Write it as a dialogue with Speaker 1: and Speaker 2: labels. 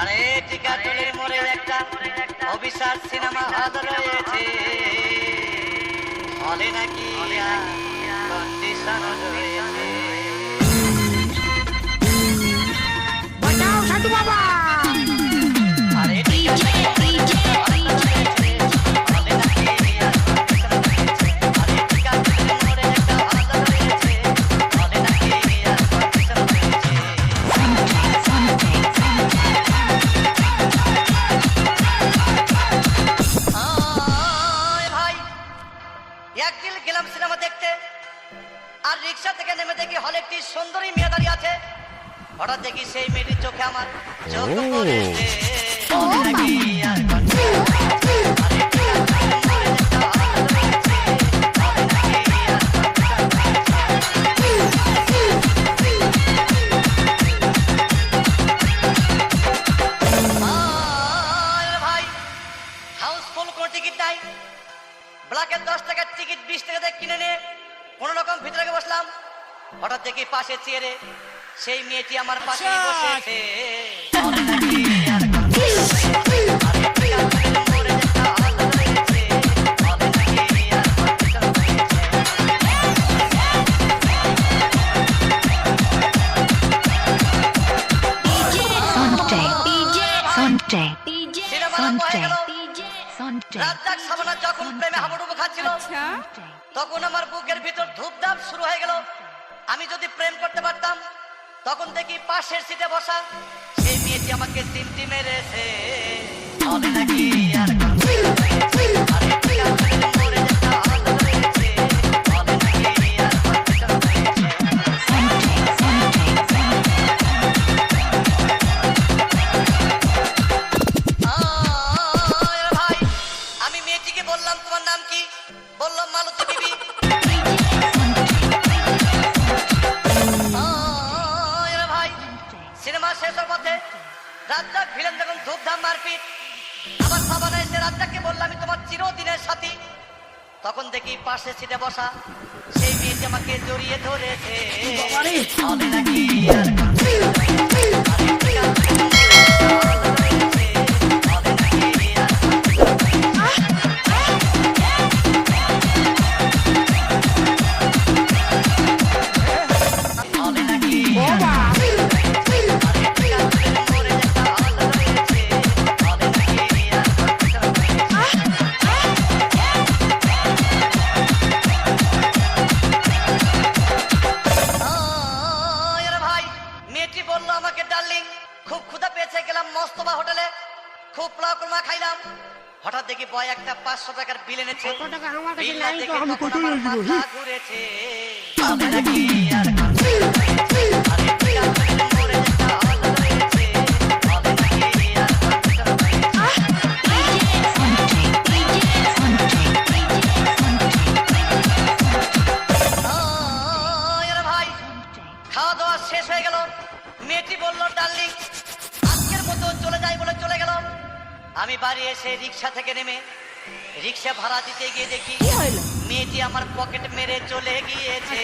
Speaker 1: আরে টিকাটলের মোড়ে একটা অবিশ্বাস সিনেমা হল রয়েছে। হলে নাকি কন্ডিশন রয়েছে।
Speaker 2: বাঁচাও সাধু বাবা!
Speaker 1: একদিন গেলাম সিনেমা দেখতে। আর রিক্সা থেকে নেমে দেখি হলে একটি সুন্দরী মেয়ে দাঁড়িয়ে আছে। হঠাৎ দেখি সেই মেয়েটির চোখে আমার চোখ পড়েছে টাকার টিকিট বিশ টাকা দিয়ে কিনে নিয়ে কোনো রকম ভিতরে বসলাম। হঠাৎ দেখি পাশে চেয়ারে সেই মেয়েটি আমার পাশে বসেছে। গেল।
Speaker 3: Sunday,
Speaker 1: রাজ্জাক সাবানা যখন প্রেমে হাবুডুবু খাচ্ছিল তখন আমার বুকের ভিতর ধূপধাপ শুরু হয়ে গেল। আমি যদি প্রেম করতে পারতাম, তখন দেখি পাশের সিটে বসা সেই মেয়েটি আমাকে তিনটি মেরেছে। আর তোমার নাম কি? বললাম মালতী বিবি। ভাই সিনেমা শেষ হওয়ার পথে রাজ্জাক ভিলেন যখন ধূপধাম মারপিট। আমার সাবানা এসে রাজ্জাককে বললাম আমি তোমার চিরদিনের সাথী। তখন দেখি পাশে সিটে বসা সেই মেয়েটি আমাকে জড়িয়ে ধরেছে। বলল আমাকে ডার্লিং খুব ক্ষুধা পেয়েছে গেলাম মস্তবা হোটেলে খুব পোলাও কুরমা খাইলাম। হঠাৎ দেখি বয় একটা পাঁচশো টাকার বিল এনেছে। দেখে তখন আমার মাথা ঘুরেছে। নাকি আর খাওয়া দাওয়া শেষ হয়ে গেল। মেয়েটি বলল ডার্লিং আজকের মতো চলে যাই বলে চলে গেলাম। আমি বাড়ি এসে রিক্সা থেকে নেমে রিক্সা ভাড়া দিতে গিয়ে দেখি মেয়েটি আমার পকেট মেরে চলে গিয়েছে।